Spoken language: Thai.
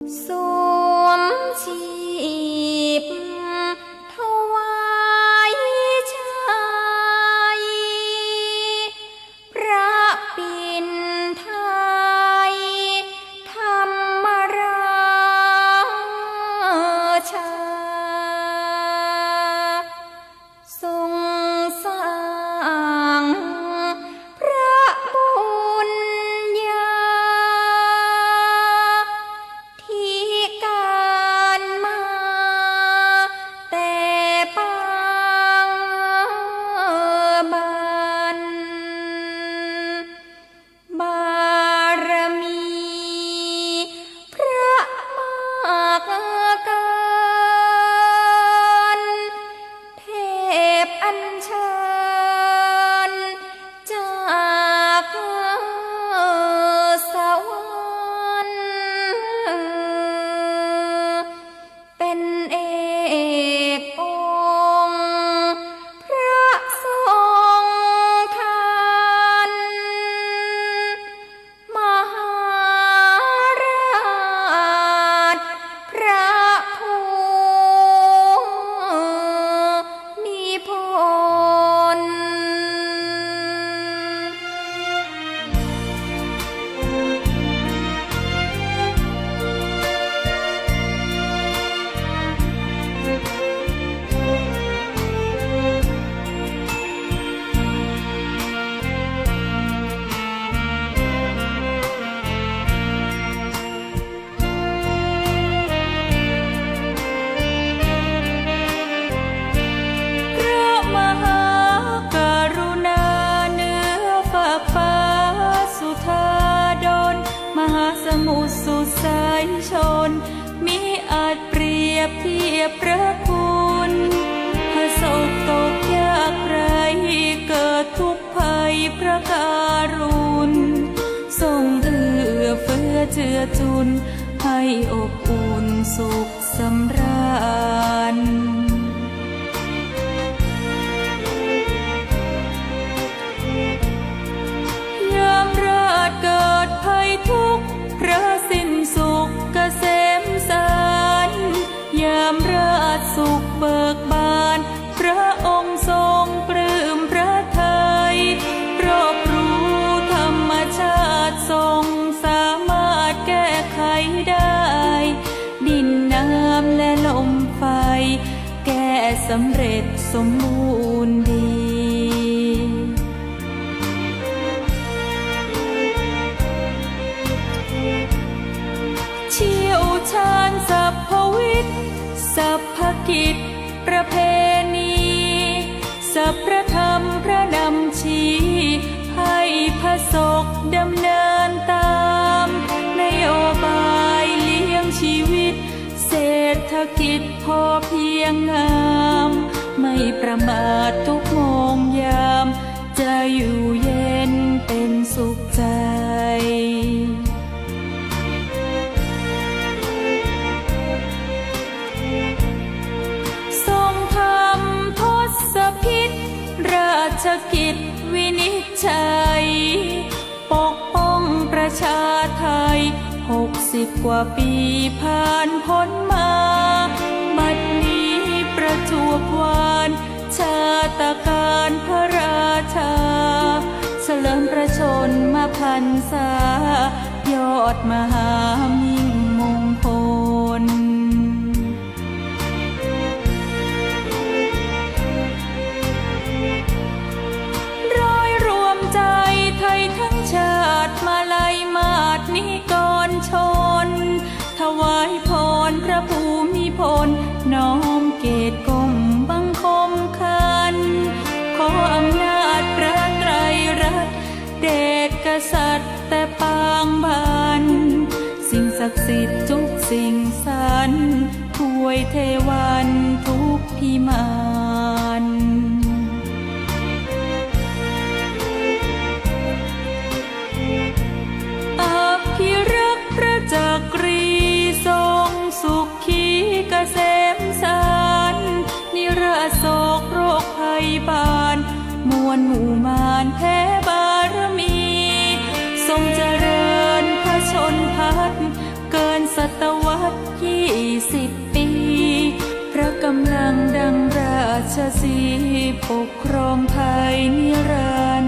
สว หาสมุทรสุสายชน มิอาจเปรียบเทียบพระคุณพระศกตกยากไรเกิดทุกภัยพระการุณทรงเอื้อเฟื้อเจือจุน ให้อบอุ่นสุขสำราญ สำเร็จสมบูรณ์ดีเชี่ยวชาญสัพพวิทย์สัพพกิจ ประเพณี สัพพระธรรมพระนำชี้ให้พระศกดำเนินตามนโยบายเลี้ยงชีวิต เศรษฐกิจพอเพียงงาม ไม่ประมาททุกโมงยาม จะอยู่เย็นเป็นสุขใจทรงทำทศพิษราชกิจวินิจฉัย ปกป้องประชาไทยหกสิบกว่าปีผ่านพ้นมา จวบวาน ชาตการพระราชาเฉลิมพระชนมาพันษายอดมหามิ่งมงคลร้อยรวมใจไทยทั้งชาติมาลัยมาดนิกรชน ถวายพรพระภูมิพลน้อมเกต ศักดิ์สิทธิ์ทุกสิ่งสรรถวยเทวันทุกพิมานอภิรักษ์พระจักรีทรงสุขีเกษมสารนิราโศกโรคภัยบาน มวลหมู่มานแพ้ สีปกครองไทยนิรัน